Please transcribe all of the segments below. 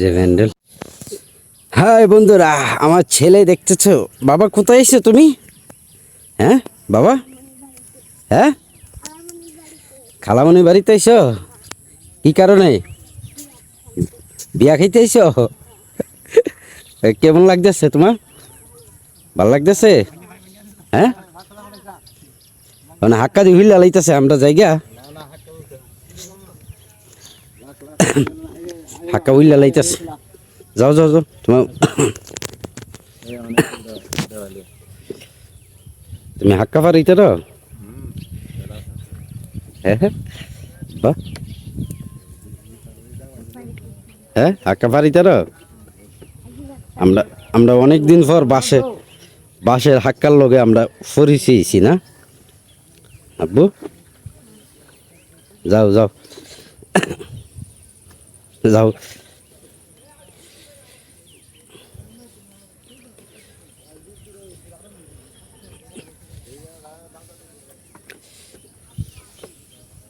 যে ভ্যান্ডেল। হাই বন্ধুরা, আমার ছেলে দেখতেছো? বাবা, কোথায় এসছো তুমি? হ্যাঁ বাবা? হ্যাঁ? খালামণি বাড়িতে এসো? কি কারণে? বিয়া খাইতে এসো? কেমন লাগতেছে তোমার? ভালো লাগতেছে? হ্যাঁ? মানে হাক্কা দিয়ে হুইলা আমরা জায়গা। হাক্কা হুইলা লাইতেছে। যাও যাও যাও, তোমার তুমি হাক্কা পারিতে তো হ্যাঁ হ্যাঁ। বাহ। হ্যাঁ হাক্কা পারিতে তো আমরা আমরা অনেক দিন পর বাসে বাসের হাক্কার লগে আমরা ফরিছিয়েছি না? আব্বু? যাও যাও। যাও।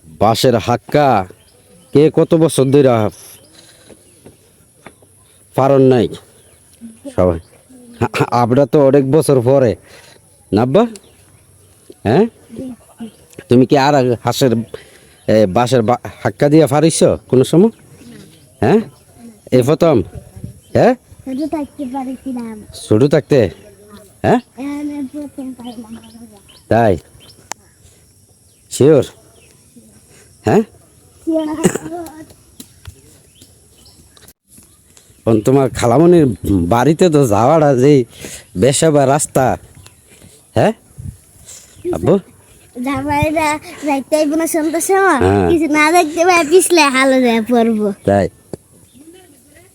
বাসের হাক্কা। কে কত বছর ধরে পারন নাই? সবাই। আ- আমরা তো অনেক বছর পরে। নাব্বা? হ্যাঁ? তুমি কি আর হাঁসের এ, বাসের বা- হাক্কা দিয়ে ফারিস কোনো সময়? হ্যাঁ? এই প্রথম হ্যাঁ? ছোটো থাকতে হ্যাঁ? পাইলাম। তাই? শিওর হ্যাঁ? তোমার খালামনির বাড়িতে তো যাওয়াটা যে বেশা বা রাস্তা। হ্যাঁ? আব্বু? হ্যাঁ। না দেখতে পাই পিছলে হালো যায় পড়ব। তাই এ, ওই চিবা রাস্তাটা পিছলে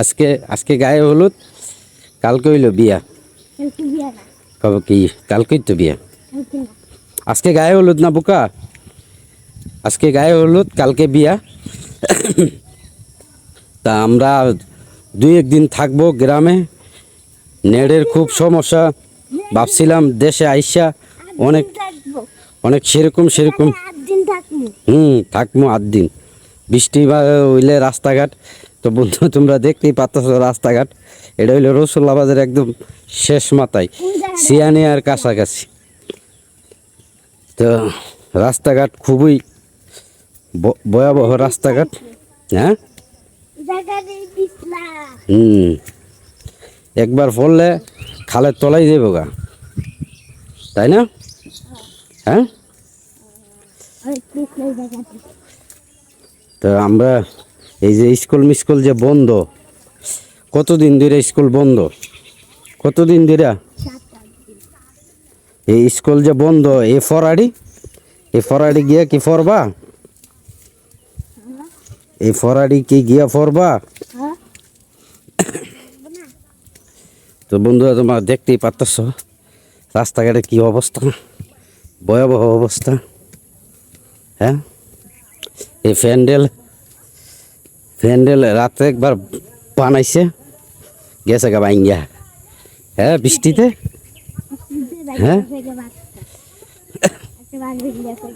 আজকে আজকে গায়ে হলুদ কালকে হইল বিয়া। কব কি কালকেই তো বিয়া। আজকে গায়ে হলুদ না বোকা? আজকে গায়ে হলুদ কালকে বিয়া। তা আমরা দুই একদিন থাকব গ্রামে। নেড়ের খুব সমস্যা। ভাবছিলাম দেশে আইসা অনেক অনেক সেরকম সেরকম হুম থাকব আট দিন। বৃষ্টি হইলে রাস্তাঘাট। তো বন্ধু, তোমরা দেখতেই পাচ্ছ রাস্তাঘাট। এটা হইল রসুল্লা বাজার একদম শেষ মাথায়, সিয়ানি আর কাছাকাছি। তো রাস্তাঘাট খুবই ভয়াবহ রাস্তাঘাট হ্যাঁ? হুম। একবার পড়লে খালের তলাই যাব গা। তাই না? হ্যাঁ? তো আমরা এই যে স্কুল মিস্কুল যে বন্ধ, কতদিন ধরে স্কুল বন্ধ? কতদিন ধরে? এই স্কুল যে বন্ধ এই ফরাডি? এই ফরাডি গিয়া কি ফরবা? এই ফরাডি কি গিয়া ফরবা? তো বন্ধুরা, তোমার দেখতেই পারতেছ রাস্তাঘাটে কি অবস্থা, ভয়াবহ অবস্থা হ্যাঁ? এই প্যান্ডেল প্যান্ডেল রাতে একবার বানাইছে, গেছে গা বাইঙ্গা হ্যাঁ বৃষ্টিতে? হ্যাঁ?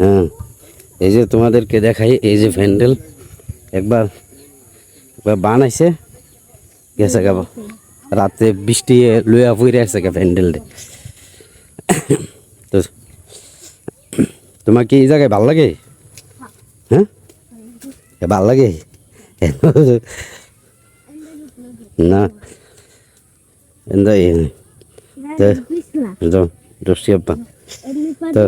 হ্যাঁ। এই যে তোমাদেরকে দেখাই, এই যে প্যান্ডেল একবার একবার বানাইছে, গেছে গা রাতে বৃষ্টি লইয়া ফুইরে আসছে গা প্যান্ডেলটা তো, তোমার কি এই জায়গায় ভালো লাগে? ভালো লাগে? না। তো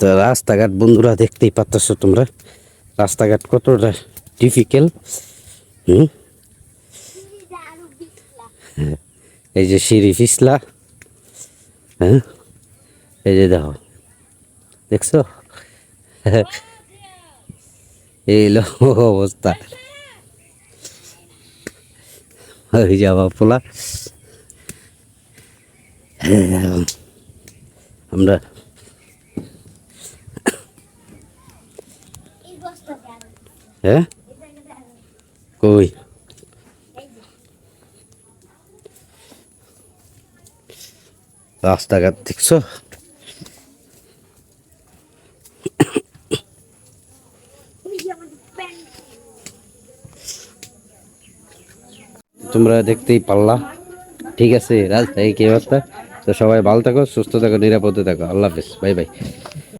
তো রাস্তাঘাট বন্ধুরা দেখতেই পাচ্ছ তোমরা। রাস্তাঘাট কতটা ডিফিকাল্ট হুম। এই যে সিঁড়ি পিছলা হ্যাঁ? এই যে দেখো। দেখছ? এই হলো অবস্থা। ওই যাওয়া পোলা। আমরা হ্যাঁ? কই? রাস্তাঘাট দেখছ? তোমরা দেখতেই পারলা। ঠিক আছে রাজশাহী কি অবস্থা? তো সবাই ভালো থাকো, সুস্থ থাকো, নিরাপদে থাকো। আল্লাহ হাফিজ। Bye bye.